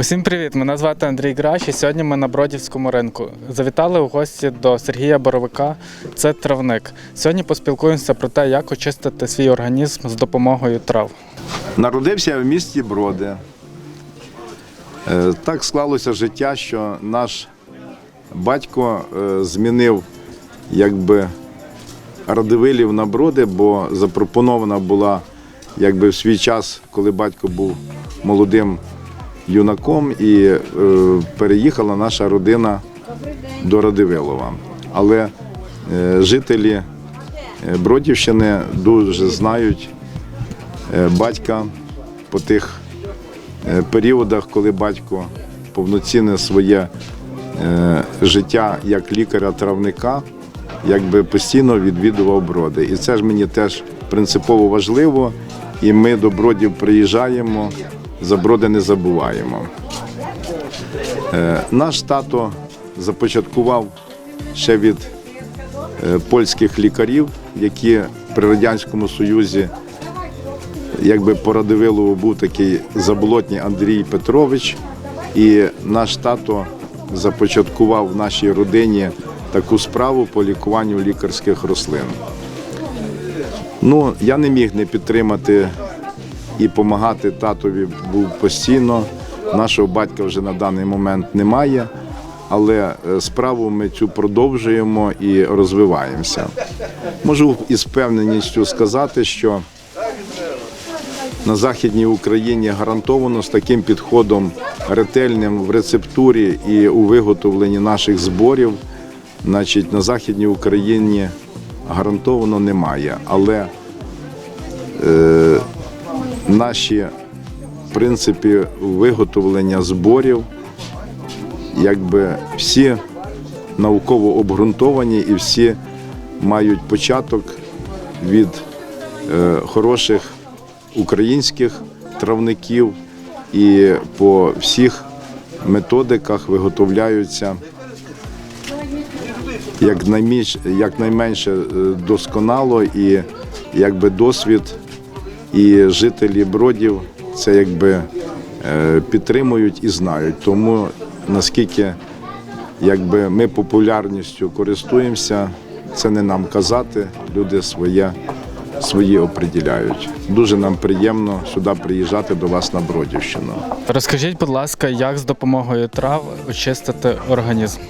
Усім привіт! Мене звати Андрій Граш, і сьогодні ми на Бродівському ринку. Завітали у гості до Сергія Боровика. Це травник. Сьогодні поспілкуємося про те, як очистити свій організм з допомогою трав. Народився в місті Броди. Е, Так склалося життя, що наш батько е, змінив якби Радивилів на броди, бо запропонована була якби в свій час, коли батько був молодим юнаком, і е, переїхала наша родина до Радивилова. Але е, жителі е, Бродівщини дуже знають е, батька по тих е, періодах, коли батько повноцінне своє е, життя як лікаря-травника, якби постійно відвідував броди. І це ж мені теж принципово важливо. І ми до бродів приїжджаємо, за броди не забуваємо. Е, Наш тато започаткував ще від е, польських лікарів, які при Радянському Союзі якби по Радивилову був такий заболотній Андрій Петрович, і наш тато започаткував в нашій родині таку справу по лікуванню лікарських рослин. Ну, я не міг не підтримати і допомагати татові був постійно. Нашого батька вже на даний момент немає, але е, справу ми цю продовжуємо і розвиваємося. Можу із впевненістю сказати, що на Західній Україні гарантовано з таким підходом ретельним в рецептурі і у виготовленні наших зборів, значить, на Західній Україні гарантовано немає. Але е, наші принципи виготовлення зборів, якби всі науково обґрунтовані і всі мають початок від е, хороших українських травників і по всіх методиках виготовляються якнайменше, е, досконало і якби досвід і жителі бродів це якби е, підтримують і знають. Тому наскільки якби ми популярністю користуємося, це не нам казати, люди своє свої оприділяють. Дуже нам приємно сюди приїжджати до вас на Бродівщину. Розкажіть, будь ласка, як з допомогою трав очистити організм?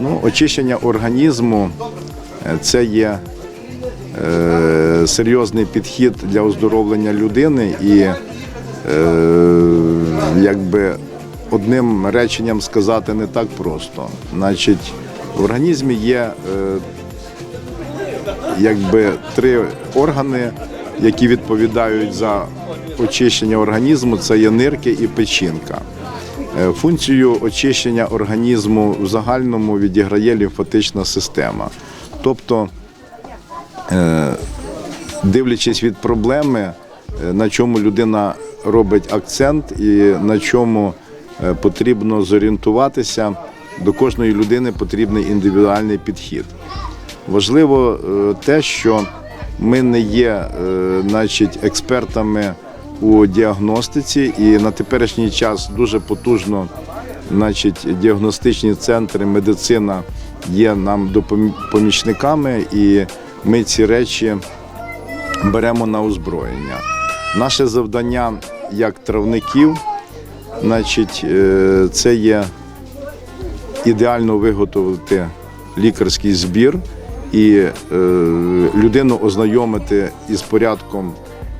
Ну, очищення організму е, це є е, серйозний підхід для оздоровлення людини і е, якби одним реченням сказати не так просто. Значить, в організмі є е, якби три органи, які відповідають за очищення організму, це є нирки і печінка. Е, Функцію очищення організму в загальному відіграє лімфатична система. Тобто, дивлячись від проблеми, е, на чому людина робить акцент і на чому е, потрібно зорієнтуватися, до кожної людини потрібний індивідуальний підхід. Важливо е, те, що ми не є значить, експертами у діагностиці, і на теперішній час дуже потужно значить, діагностичні центри, медицина є нам допомічниками, і ми ці речі беремо на озброєння. Наше завдання як травників, значить, е, це є ідеально виготовити лікарський збір і е, людину ознайомити із порядком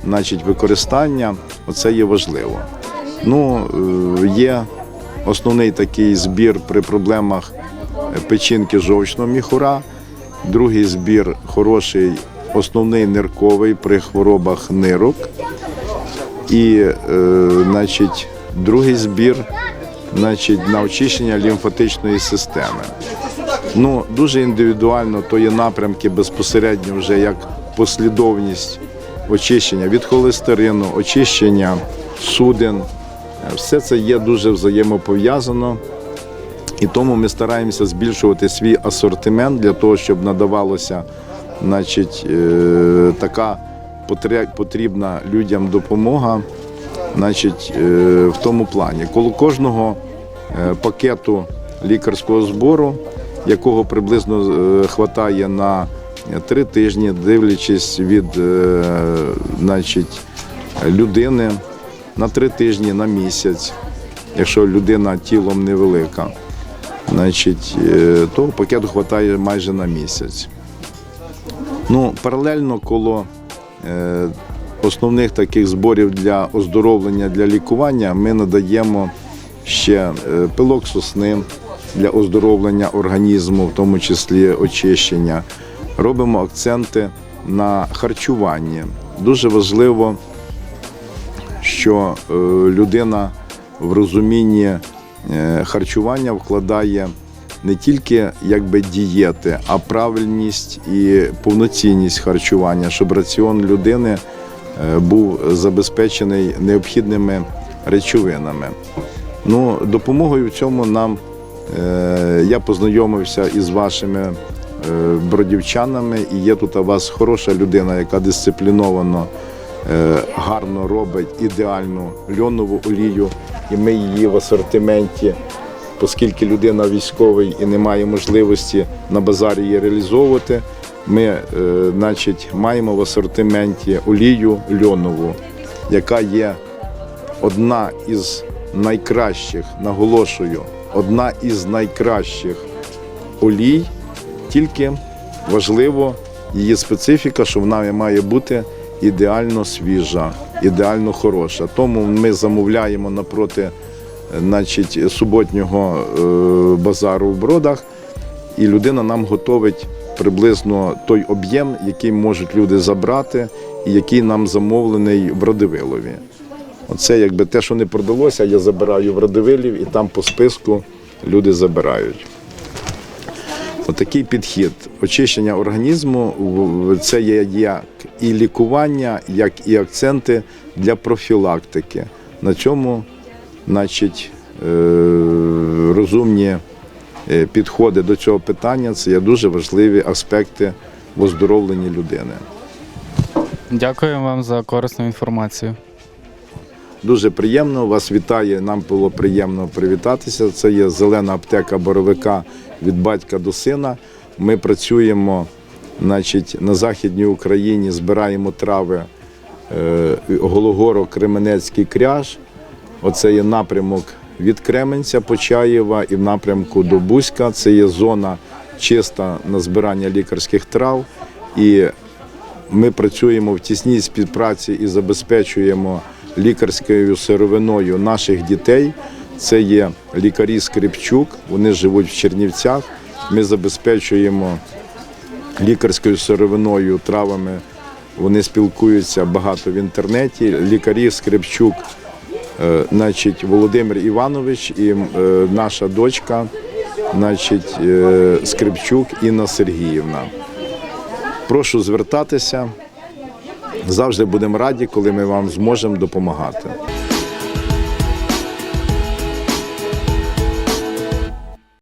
значить, використання. Оце є важливо. Ну, е, є основний такий збір при проблемах печінки жовчного міхура, другий збір хороший, основний нирковий при хворобах нирок. І, е, значить, другий збір значить, на очищення лімфатичної системи. Ну, дуже індивідуально, то є напрямки безпосередньо вже як послідовність очищення від холестерину, очищення судин. Все це є дуже взаємопов'язано. І тому ми стараємося збільшувати свій асортимент для того, щоб надавалося значить, е, така потрібна людям допомога. Значить, е, в тому плані, коло кожного е, пакету лікарського збору, якого приблизно хватає на три тижні, дивлячись від значить, людини на три тижні, на місяць, якщо людина тілом невелика, значить, то пакету хватає майже на місяць. Ну, паралельно коло е, основних таких зборів для оздоровлення, для лікування ми надаємо ще е, пилок сосни для оздоровлення організму, в тому числі очищення. Робимо акценти на харчуванні. Дуже важливо, що е, людина в розумінні е, харчування вкладає не тільки якби дієти, а правильність і повноцінність харчування, щоб раціон людини е, був забезпечений необхідними речовинами. Ну, допомогою в цьому нам е, я познайомився із вашими е, бродівчанами, і є тут у вас хороша людина, яка дисципліновано гарно робить ідеальну льонову олію, і ми її в асортименті оскільки людина військовий і не має можливості на базарі її реалізовувати, ми е, значить, маємо в асортименті олію льонову, яка є одна із найкращих, наголошую, одна із найкращих олій, тільки важливо її специфіка, що вона має бути ідеально свіжа, ідеально хороша. Тому ми замовляємо напроти значить, суботнього е, базару в бродах, і людина нам готовить приблизно той об'єм, який можуть люди забрати, і який нам замовлений в Радивилові. Оце якби те, що не продалося, я забираю в Радивилів і там по списку люди забирають. Отакий підхід очищення організму це є як і лікування, як і акценти для профілактики. На цьому, значить, е, розумні е, підходи до цього питання це є дуже важливі аспекти в оздоровленні людини. Дякую вам за корисну інформацію. Дуже приємно вас вітає. Нам було приємно привітатися. Це є зелена аптека боровика від батька до сина. Ми працюємо значить, на Західній Україні, збираємо трави е, Гологоро, Кременецький кряж. Оце є напрямок від Кременця Почаєва і в напрямку до Бузька. Це є зона чиста на збирання лікарських трав. І ми працюємо в тісній співпраці і забезпечуємо лікарською сировиною наших дітей. Це є лікарі Скрипчук, вони живуть в Чернівцях. Ми забезпечуємо лікарською сировиною, травами. Вони спілкуються багато в інтернеті. Лікарі Скрипчук, значить, Володимир Іванович і е, наша дочка, значить, е, Скрипчук Інна Сергіївна. Прошу звертатися. Завжди будемо раді, коли ми вам зможемо допомагати.